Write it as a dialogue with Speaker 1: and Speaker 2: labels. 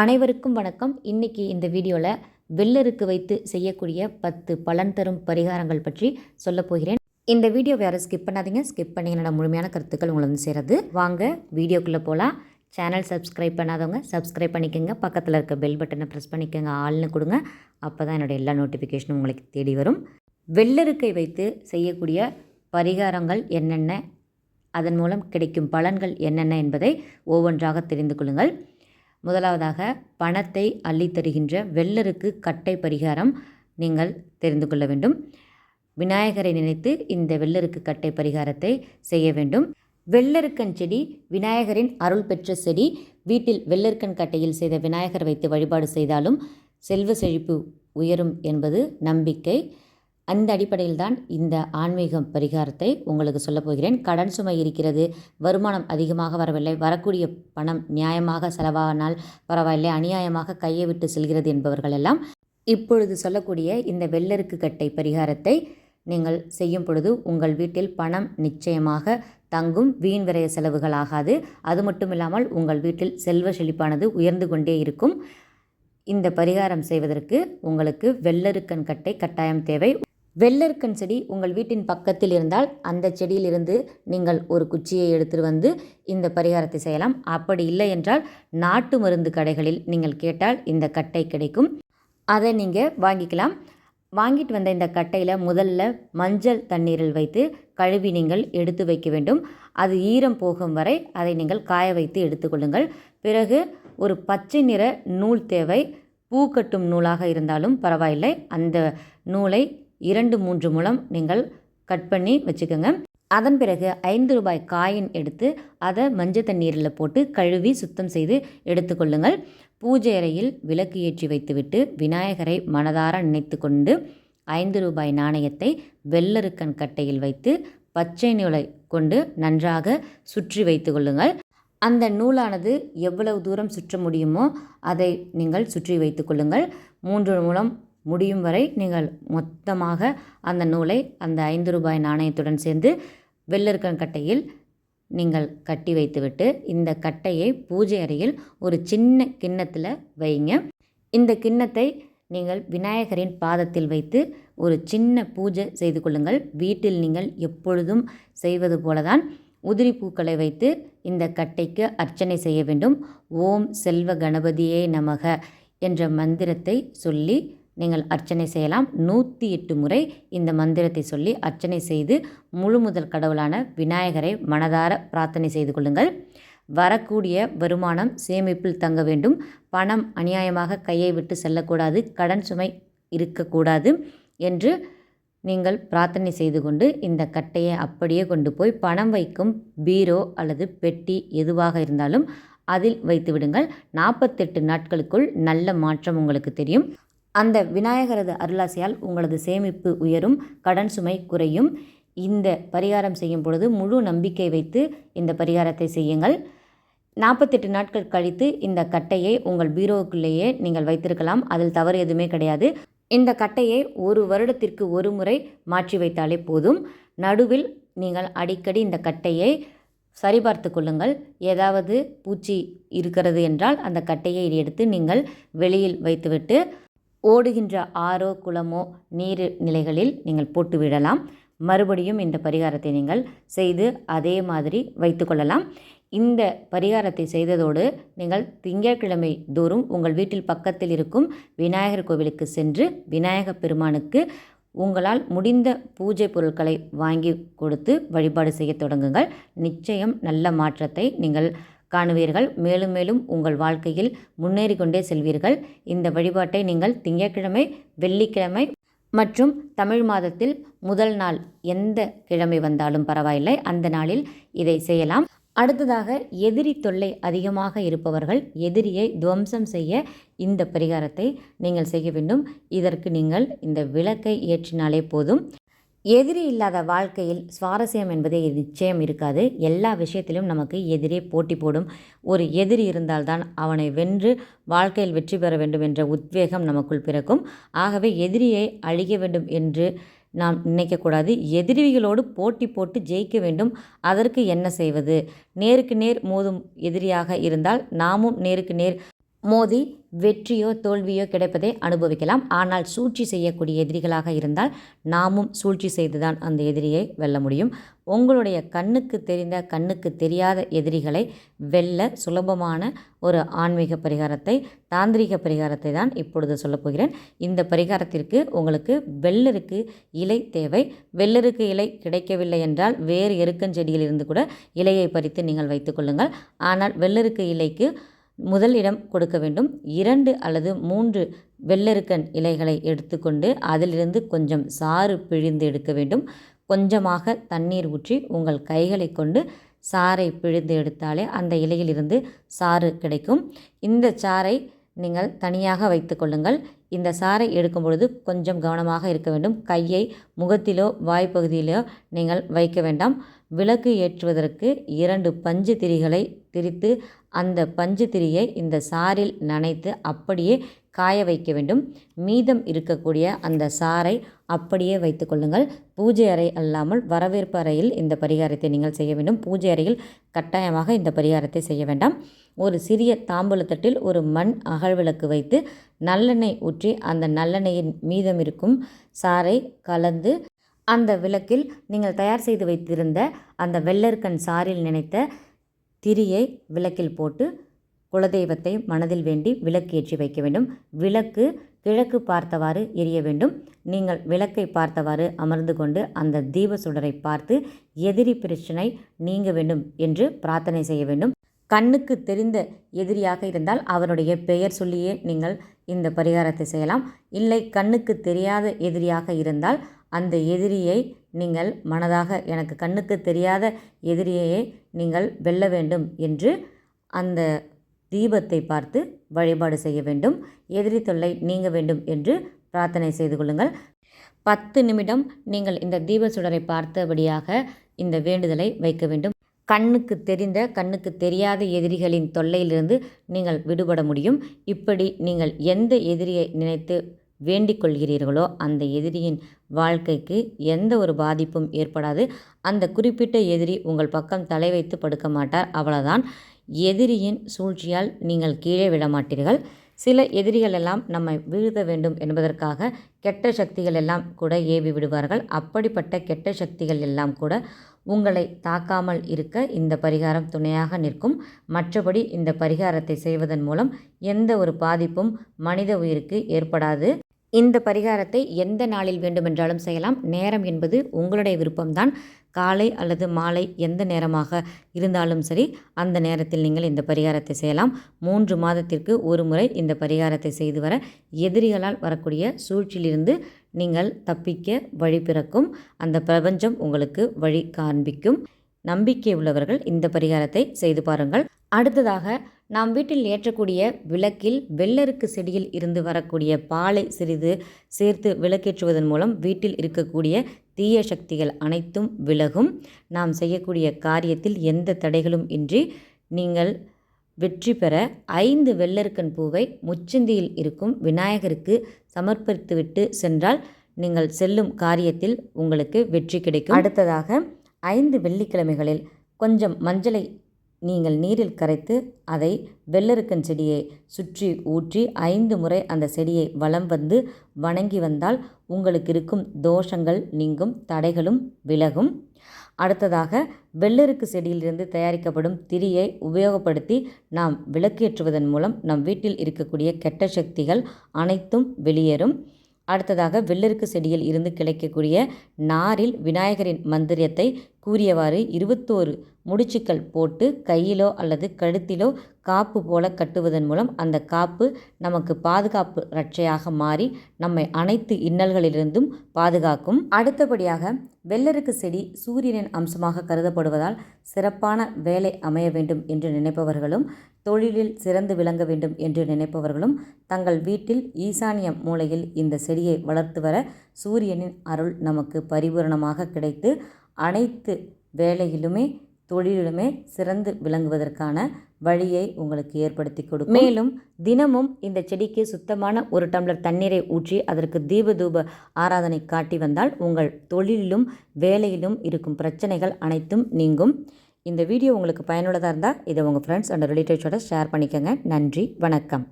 Speaker 1: அனைவருக்கும் வணக்கம். இன்றைக்கி இந்த வீடியோவில் வெள்ளருக்கு வைத்து செய்யக்கூடிய பத்து பலன் தரும் பரிகாரங்கள் பற்றி சொல்ல போகிறேன். இந்த வீடியோ வேறு ஸ்கிப் பண்ணாதீங்க. ஸ்கிப் பண்ணி என்னோட முழுமையான கருத்துக்கள் உங்களை வந்து சேரது. வாங்க வீடியோக்குள்ளே போகலாம் சேனல் சப்ஸ்கிரைப் பண்ணாதவங்க சப்ஸ்கிரைப் பண்ணிக்கோங்க. பக்கத்தில் இருக்க பெல் பட்டனை ப்ரெஸ் பண்ணிக்கோங்க. ஆள்னு கொடுங்க. அப்போ தான் என்னோட எல்லா நோட்டிஃபிகேஷனும் உங்களுக்கு தேடி வரும். வெள்ளருக்கை வைத்து செய்யக்கூடிய பரிகாரங்கள் என்னென்ன? அதன் மூலம் கிடைக்கும் பலன்கள் என்னென்ன என்பதை ஒவ்வொன்றாக தெரிந்து கொள்ளுங்கள். முதலாவதாக பணத்தை அள்ளித்தருகின்ற வெள்ளருக்கு கட்டை பரிகாரம் நீங்கள் தெரிந்து கொள்ள வேண்டும். விநாயகரை நினைத்து இந்த வெள்ளருக்கு கட்டை பரிகாரத்தை செய்ய வேண்டும். வெள்ளருக்கன் செடி விநாயகரின் அருள் பெற்ற செடி வீட்டில் வெள்ளருக்கன் கட்டையில் செய்த விநாயகர் வைத்து வழிபாடு செய்தாலும் செல்வ செழிப்பு உயரும் என்பது நம்பிக்கை. அந்த அடிப்படையில் தான் இந்த ஆன்மீகம் பரிகாரத்தை உங்களுக்கு சொல்லப் போகிறேன். கடன் சுமை இருக்கிறது. வருமானம் அதிகமாக வரவில்லை. வரக்கூடிய பணம் நியாயமாக செலவானால் பரவாயில்லை. அநியாயமாக கையை விட்டு செல்கிறது என்பவர்கள் எல்லாம் இப்பொழுது சொல்லக்கூடிய இந்த வெள்ளருக்கு கட்டை பரிகாரத்தை நீங்கள் செய்யும் பொழுது உங்கள் வீட்டில் பணம் நிச்சயமாக தங்கும் வீண் விரைய செலவுகள் ஆகாது. அது மட்டும் இல்லாமல் உங்கள் வீட்டில் செல்வ செழிப்பானது உயர்ந்து கொண்டே இருக்கும். இந்த பரிகாரம் செய்வதற்கு உங்களுக்கு வெள்ளருக்கன் கட்டை கட்டாயம் தேவை. வெள்ளருக்கன் செடி உங்கள் வீட்டின் பக்கத்தில் இருந்தால் அந்த செடியிலிருந்து நீங்கள் ஒரு குச்சியை எடுத்துட்டு வந்து இந்த பரிகாரத்தை செய்யலாம். அப்படி இல்லை என்றால் நாட்டு மருந்து கடைகளில் நீங்கள் கேட்டால் இந்த கட்டை கிடைக்கும். அதை நீங்கள் வாங்கிக்கலாம். வாங்கிட்டு வந்த இந்த கட்டையில் முதல்ல மஞ்சள் தண்ணீரில் வைத்து கழுவி நீங்கள் எடுத்து வைக்க வேண்டும். அது ஈரம் போகும் வரை அதை நீங்கள் காய வைத்து எடுத்துக்கொள்ளுங்கள் பிறகு ஒரு பச்சை நிற நூல் தேவை. பூ கட்டும் நூலாக இருந்தாலும் பரவாயில்லை. அந்த நூலை இரண்டு மூன்று முழம் நீங்கள் கட் பண்ணி வச்சுக்கோங்க. அதன் பிறகு ஐந்து ரூபாய் காயின் எடுத்து அதை மஞ்சள் தண்ணீரில் போட்டு கழுவி சுத்தம் செய்து எடுத்துக்கொள்ளுங்கள் பூஜை அறையில் விளக்கு ஏற்றி வைத்துவிட்டு விநாயகரை மனதார நினைத்து கொண்டு ஐந்து ரூபாய் நாணயத்தை வெள்ளருக்கன் கட்டையில் வைத்து பச்சை நூலை கொண்டு நன்றாக சுற்றி வைத்து கொள்ளுங்கள். அந்த நூலானது எவ்வளவு தூரம் சுற்ற முடியுமோ அதை நீங்கள் சுற்றி வைத்து கொள்ளுங்கள். மூன்று மூலம் முடியும் வரை நீங்கள் மொத்தமாக அந்த நூலை அந்த ஐந்து ரூபாய் நாணயத்துடன் சேர்ந்து வெள்ளருக்கன் கட்டையில் நீங்கள் கட்டி வைத்துவிட்டு இந்த கட்டையை பூஜை அறையில் ஒரு சின்ன கிண்ணத்தில் வைங்க. இந்த கிண்ணத்தை நீங்கள் விநாயகரின் பாதத்தில் வைத்து ஒரு சின்ன பூஜை செய்து கொள்ளுங்கள். வீட்டில் நீங்கள் எப்பொழுதும் செய்வது போலதான் உதிரி பூக்களை வைத்து இந்த கட்டைக்கு அர்ச்சனை செய்ய வேண்டும். ஓம் செல்வ கணபதியே நமக என்ற மந்திரத்தை சொல்லி நீங்கள் அர்ச்சனை செய்யலாம். நூற்றி எட்டு முறை இந்த மந்திரத்தை சொல்லி அர்ச்சனை செய்து முழு முதல் கடவுளான விநாயகரை மனதார பிரார்த்தனை செய்து கொள்ளுங்கள். வரக்கூடிய வருமானம் சேமிப்பில் தங்க வேண்டும். பணம் அநியாயமாக கையை விட்டு செல்லக்கூடாது. கடன் சுமை இருக்கக்கூடாது என்று நீங்கள் பிரார்த்தனை செய்து கொண்டு இந்த கட்டையை அப்படியே கொண்டு போய் பணம் வைக்கும் பீரோ அல்லது பெட்டி எதுவாக இருந்தாலும் அதில் வைத்து விடுங்கள். நாற்பத்தெட்டு நாட்களுக்குள் நல்ல மாற்றம் உங்களுக்கு தெரியும். அந்த விநாயகரது அருளாசையால் உங்களது சேமிப்பு உயரும் கடன் சுமை குறையும். இந்த பரிகாரம் செய்யும் பொழுது முழு நம்பிக்கை வைத்து இந்த பரிகாரத்தை செய்யுங்கள். நாற்பத்தெட்டு நாட்கள் கழித்து இந்த கட்டையை உங்கள் பீரோவுக்குள்ளேயே நீங்கள் வைத்திருக்கலாம். அதில் தவறு எதுவுமே கிடையாது. இந்த கட்டையை ஒரு வருடத்திற்கு ஒரு முறை மாற்றி வைத்தாலே போதும். நடுவில் நீங்கள் அடிக்கடி இந்த கட்டையை சரிபார்த்து கொள்ளுங்கள். ஏதாவது பூச்சி இருக்கிறது என்றால் அந்த கட்டையை எடுத்து நீங்கள் வெளியில் வைத்துவிட்டு ஓடுகின்ற ஆறோ குளமோ நீர் நிலைகளில் நீங்கள் போட்டு விடலாம் மறுபடியும் இந்த பரிகாரத்தை நீங்கள் செய்து அதே மாதிரி வைத்துக்கொள்ளலாம் இந்த பரிகாரத்தை செய்ததோடு நீங்கள் திங்கட்கிழமை தோறும் உங்கள் வீட்டில் பக்கத்தில் இருக்கும் விநாயகர் கோவிலுக்கு சென்று விநாயகப் பெருமானுக்கு உங்களால் முடிந்த பூஜை பொருட்களை வாங்கி கொடுத்து வழிபாடு செய்ய தொடங்குங்கள். நிச்சயம் நல்ல மாற்றத்தை நீங்கள் காணுவீர்கள். மேலும் மேலும் உங்கள் வாழ்க்கையில் முன்னேறி கொண்டே செல்வீர்கள். இந்த வழிபாட்டை நீங்கள் திங்கட்கிழமை வெள்ளிக்கிழமை மற்றும் தமிழ் மாதத்தில் முதல் நாள் எந்த கிழமை வந்தாலும் பரவாயில்லை. அந்த நாளில் இதை செய்யலாம். அடுத்ததாக எதிரி தொல்லை அதிகமாக இருப்பவர்கள் எதிரியை துவம்சம் செய்ய இந்த பரிகாரத்தை நீங்கள் செய்ய வேண்டும். இதற்கு நீங்கள் இந்த விளக்கை ஏற்றினாலே போதும். எதிரி இல்லாத வாழ்க்கையில் சுவாரஸ்யம் என்பதே நிச்சயம் இருக்காது. எல்லா விஷயத்திலும் நமக்கு எதிரே போட்டி போடும். ஒரு எதிரி இருந்தால்தான் அவனை வென்று வாழ்க்கையில் வெற்றி பெற வேண்டும் என்ற உத்வேகம் நமக்குள் பிறக்கும். ஆகவே எதிரியை அழிக்க வேண்டும் என்று நாம் நினைக்கக்கூடாது எதிரிகளோடு போட்டி போட்டு ஜெயிக்க வேண்டும். அதற்கு என்ன செய்வது? நேருக்கு நேர் மோதும் எதிரியாக இருந்தால் நாமும் நேருக்கு நேர் மோதி வெற்றியோ தோல்வியோ கிடைப்பதை அனுபவிக்கலாம். ஆனால் சூழ்ச்சி செய்யக்கூடிய எதிரிகளாக இருந்தால் நாமும் சூழ்ச்சி செய்துதான் அந்த எதிரியை வெல்ல முடியும். உங்களுடைய கண்ணுக்கு தெரிந்த கண்ணுக்கு தெரியாத எதிரிகளை வெல்ல சுலபமான ஒரு ஆன்மீக பரிகாரத்தை தாந்திரிக பரிகாரத்தை தான் இப்பொழுது சொல்லப்போகிறேன் இந்த பரிகாரத்திற்கு உங்களுக்கு வெள்ளருக்கு இலை தேவை. வெள்ளருக்கு இலை கிடைக்கவில்லை என்றால் வேறு எருக்கஞ்செடியிலிருந்து கூட இலையை பறித்து நீங்கள் வைத்துக்கொள்ளுங்கள் ஆனால் வெள்ளருக்கு இலைக்கு முதல் இடம் கொடுக்க வேண்டும். இரண்டு அல்லது மூன்று வெள்ளெருக்கன் இலைகளை எடுத்துக்கொண்டு அதிலிருந்து கொஞ்சம் சாறு பிழிந்து எடுக்க வேண்டும். கொஞ்சமாக தண்ணீர் ஊற்றி உங்கள் கைகளை கொண்டு சாறை பிழிந்து எடுத்தாலே அந்த இலையிலிருந்து சாறு கிடைக்கும். இந்த சாறை நீங்கள் தனியாக வைத்து கொள்ளுங்கள். இந்த சாறை எடுக்கும் பொழுது கொஞ்சம் கவனமாக இருக்க வேண்டும். கையை முகத்திலோ வாய்ப்பகுதியிலோ நீங்கள் வைக்க வேண்டாம். விளக்கு ஏற்றுவதற்கு இரண்டு பஞ்சு திரிகளை திரித்து அந்த பஞ்சு திரியை இந்த சாறில் நனைத்து அப்படியே காய வைக்க வேண்டும். மீதம் இருக்கக்கூடிய அந்த சாறை அப்படியே வைத்து கொள்ளுங்கள். பூஜை அறை அல்லாமல் வரவேற்பு அறையில் இந்த பரிகாரத்தை நீங்கள் செய்ய வேண்டும். பூஜை அறையில் கட்டாயமாக இந்த பரிகாரத்தை செய்ய வேண்டாம். ஒரு சிறிய தாம்பூலத்தட்டில் ஒரு மண் அகழ்விளக்கு வைத்து நல்லெண்ணெய் ஊற்றி அந்த நல்லெண்ணெயின் மீதம் இருக்கும் சாறை கலந்து அந்த விளக்கில் நீங்கள் தயார் செய்து வைத்திருந்த அந்த வெள்ளர்கண் சாறில் நினைத்த திரியை விளக்கில் போட்டு குலதெய்வத்தை மனதில் வேண்டி விளக்கு ஏற்றி வைக்க வேண்டும். விளக்கு கிழக்கு பார்த்தவாறு எரிய வேண்டும். நீங்கள் விளக்கை பார்த்தவாறு அமர்ந்து கொண்டு அந்த தீப சுடரை பார்த்து எதிரி பிரச்சனை நீங்க வேண்டும் என்று பிரார்த்தனை செய்ய வேண்டும். கண்ணுக்கு தெரிந்த எதிரியாக இருந்தால் அவருடைய பெயர் சொல்லியே நீங்கள் இந்த பரிகாரத்தை செய்யலாம். இல்லை கண்ணுக்கு தெரியாத எதிரியாக இருந்தால் அந்த எதிரியை நீங்கள் மனதாக எனக்கு கண்ணுக்கு தெரியாத எதிரியையே நீங்கள் வெல்ல வேண்டும் என்று அந்த தீபத்தை பார்த்து வழிபாடு செய்ய வேண்டும். எதிரி தொல்லை நீங்க வேண்டும் என்று பிரார்த்தனை செய்து கொள்ளுங்கள். பத்து நிமிடம் நீங்கள் இந்த தீப சுடரை பார்த்தபடியாக இந்த வேண்டுதலை வைக்க வேண்டும். கண்ணுக்கு தெரிந்த கண்ணுக்கு தெரியாத எதிரிகளின் தொல்லையிலிருந்து நீங்கள் விடுபட முடியும். இப்படி நீங்கள் எந்த எதிரியை நினைத்து வேண்டிக் கொள்கிறீர்களோ அந்த எதிரியின் வாழ்க்கைக்கு எந்த ஒரு பாதிப்பும் ஏற்படாது. அந்த குறிப்பிட்ட எதிரி உங்கள் பக்கம் தலை வைத்து படுக்க மாட்டார். அவ்வளோதான் எதிரியின் சூழ்ச்சியால் நீங்கள் கீழே விட மாட்டீர்கள். சில எதிரிகள் எல்லாம் நம்மை வீழ்த்த வேண்டும் என்பதற்காக கெட்ட சக்திகள் எல்லாம் கூட ஏவி விடுவார்கள். அப்படிப்பட்ட கெட்ட சக்திகள் எல்லாம் கூட உங்களை தாக்காமல் இருக்க இந்த பரிகாரம் துணையாக நிற்கும். மற்றபடி இந்த பரிகாரத்தை செய்வதன் மூலம் எந்த ஒரு பாதிப்பும் மனித உயிருக்கு ஏற்படாது. இந்த பரிகாரத்தை எந்த நாளில் வேண்டுமென்றாலும் செய்யலாம். நேரம் என்பது உங்களுடைய விருப்பம்தான். காலை அல்லது மாலை எந்த நேரமாக இருந்தாலும் சரி அந்த நேரத்தில் நீங்கள் இந்த பரிகாரத்தை செய்யலாம். மூன்று மாதத்திற்கு ஒரு முறை இந்த பரிகாரத்தை செய்து வர எதிரிகளால் வரக்கூடிய சூழ்ச்சியிலிருந்து நீங்கள் தப்பிக்க வழி பிறக்கும். அந்த பிரபஞ்சம் உங்களுக்கு வழி காண்பிக்கும். நம்பிக்கை உள்ளவர்கள் இந்த பரிகாரத்தை செய்து பாருங்கள். அடுத்ததாக நாம் வீட்டில் ஏற்றக்கூடிய விளக்கில் வெள்ளருக்கு செடியில் இருந்து வரக்கூடிய பாலை சிறிது சேர்த்து விளக்கேற்றுவதன் மூலம் வீட்டில் இருக்கக்கூடிய தீய சக்திகள் அனைத்தும் விலகும். நாம் செய்யக்கூடிய காரியத்தில் எந்த தடைகளும் இன்றி நீங்கள் வெற்றி பெற ஐந்து வெள்ளருக்கன் பூவை முச்சந்தியில் இருக்கும் விநாயகருக்கு சமர்ப்பித்துவிட்டு சென்றால் நீங்கள் செல்லும் காரியத்தில் உங்களுக்கு வெற்றி கிடைக்கும். அடுத்ததாக ஐந்து வெள்ளிக்கிழமைகளில் கொஞ்சம் மஞ்சளை நீங்கள் நீரில் கரைத்து அதை வெள்ளருக்கன் செடியை சுற்றி ஊற்றி ஐந்து முறை அந்த செடியை வலம் வந்து வணங்கி வந்தால் உங்களுக்கு இருக்கும் தோஷங்கள் நீங்கும் தடைகளும் விலகும். அடுத்ததாக வெள்ளருக்கு செடியிலிருந்து தயாரிக்கப்படும் திரியை உபயோகப்படுத்தி நாம் விளக்கேற்றுவதன் மூலம் நம் வீட்டில் இருக்கக்கூடிய கெட்ட சக்திகள் அனைத்தும் வெளியேறும். அடுத்ததாக வெள்ளருக்கு செடியில் இருந்து கிடைக்கக்கூடிய நாரில் விநாயகரின் மந்திரத்தை கூறியவாறு இருபத்தோரு முடிச்சுக்கள் போட்டு கையிலோ அல்லது கழுத்திலோ காப்பு போல கட்டுவதன் மூலம் அந்த காப்பு நமக்கு பாதுகாப்பு ரட்சையாக மாறி நம்மை அனைத்து இன்னல்களிலிருந்தும் பாதுகாக்கும். அடுத்தபடியாக வெள்ளருக்கு செடி சூரியனின் அம்சமாக கருதப்படுவதால் சிறப்பான வேலை அமைய வேண்டும் என்று நினைப்பவர்களும் தொழிலில் சிறந்து விளங்க வேண்டும் என்று நினைப்பவர்களும் தங்கள் வீட்டில் ஈசானிய மூலையில் இந்த செடியை வளர்த்து வர சூரியனின் அருள் நமக்கு பரிபூரணமாக கிடைத்து அனைத்து வேலையிலுமே தொழிலிலுமே சிறந்து விளங்குவதற்கான வழியை உங்களுக்கு ஏற்படுத்தி கொடுக்கும். மேலும் தினமும் இந்த செடிக்கு சுத்தமான ஒரு டம்ளர் தண்ணீரை ஊற்றி அதற்கு தீப தூப ஆராதனை காட்டி வந்தால் உங்கள் தொழிலிலும் வேலையிலும் இருக்கும் பிரச்சனைகள் அனைத்தும் நீங்கும். இந்த வீடியோ உங்களுக்கு பயனுள்ளதாக இருந்தால் இதை உங்கள் ஃப்ரெண்ட்ஸ் அண்ட் ரிலேட்டிவ்ஸோட ஷேர் பண்ணிக்கோங்க. நன்றி வணக்கம்.